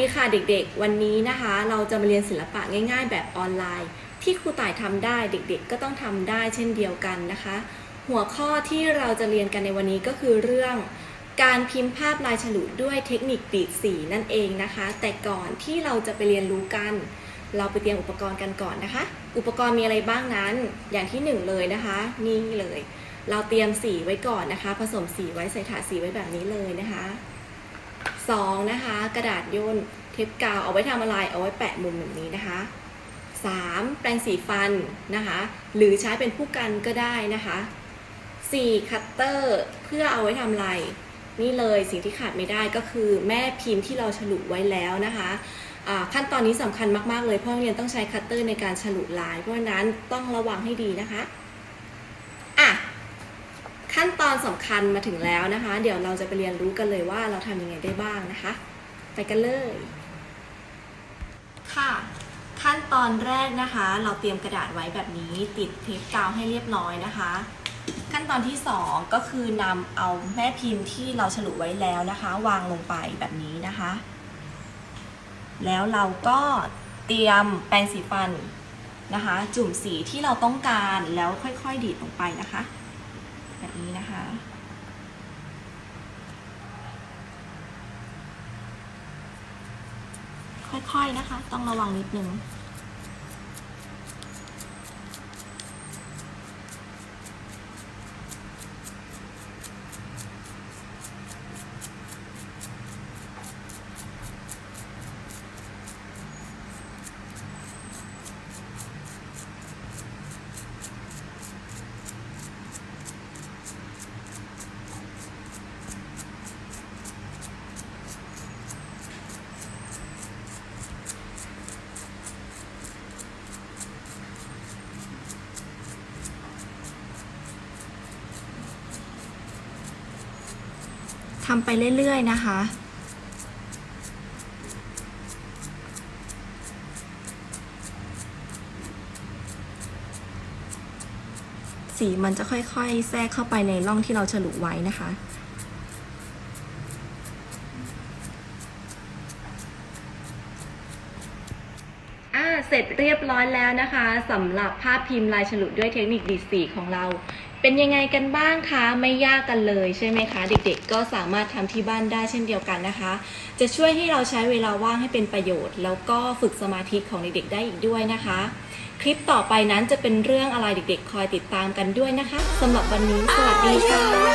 ีค่ะเด็กๆ วันนี้นะคะ เราจะมาเรียนศิลปะง่าย ๆ แบบออนไลน์ ที่ครูต่ายทำได้เด็กๆ ก็ต้องทำได้เช่นเดียวกันนะคะ หัวข้อที่เราจะเรียนกันในวันนี้ก็คือเรื่อง การพิมพ์ภาพลายฉลุด้วยเทคนิคดีดสีนั่นเองนะคะ แต่ก่อนที่เราจะไปเรียนรู้กัน เราไปเตรียมอุปกรณ์กันก่อนนะคะ อุปกรณ์มีอะไรบ้างนั้น อย่างที่หนึ่งเลยนะคะนี่เลย เราเตรียมสีไว้ก่อนนะคะ ผสมสีไว้ใส่ถาดสีไว้แบบนี้เลยนะคะ สองนะคะ กระดาษย่นเทปกาวเอาไว้ทำอะไรเอาไว้แปะมุมแบบนี้นะคะสามแปรงสีฟันนะคะ หรือใช้เป็นผู้กันก็ได้นะคะสี่คัตเตอร์เพื่อเอาไว้ทำอะไรนี่เลยสิ่งที่ขาดไม่ได้ก็คือแม่พิมพ์ที่เราฉลุไว้แล้วนะคะขั้นตอนนี้สำคัญมาก ๆ เลยเพราะเรียนต้องใช้คัตเตอร์ในการฉลุลาย เพราะฉะนั้นต้องระวังให้ดีนะคะ ขั้นตอนสำคัญมาถึงแล้วนะคะ เดี๋ยวเราจะไปเรียนรู้กันเลยว่าเราทำยังไงได้บ้างนะคะ ไปกันเลย ค่ะ ขั้นตอนแรกนะคะ เราเตรียมกระดาษไว้แบบนี้ ติดเทปกาวให้เรียบร้อยนะคะ ขั้นตอนที่ 2 ก็คือนำเอาแม่พิมพ์ที่เราฉลุไว้แล้วนะคะ วางลงไปแบบนี้นะคะ แล้วเราก็เตรียมแปรงสีฟันนะคะ จุ่มสีที่เราต้องการแล้วค่อยๆดีดลงไปนะคะ แบบนี้นะคะ ค่อยๆนะคะ ต้องระวังนิดนึง ทำไปเรื่อยๆนะคะสีมันจะค่อยๆ แทรกเข้าไปในร่องที่เราฉลุไว้นะคะ เสร็จเรียบร้อยแล้วนะคะสำหรับภาพพิมพ์ลายฉลุด้วยเทคนิคดีสีของเรา เป็นยังไงกันบ้างคะไม่ยากกันเลยใช่ไหมคะ เด็กๆ ก็สามารถทำที่บ้านได้เช่นเดียวกันนะคะ จะช่วยให้เราใช้เวลาว่างให้เป็นประโยชน์ แล้วก็ฝึกสมาธิของเด็กๆได้อีกด้วยนะคะ คลิปต่อไปนั้นจะเป็นเรื่องอะไรเด็กๆ คอยติดตามกันด้วยนะคะสำหรับวันนี้สวัสดีค่ะ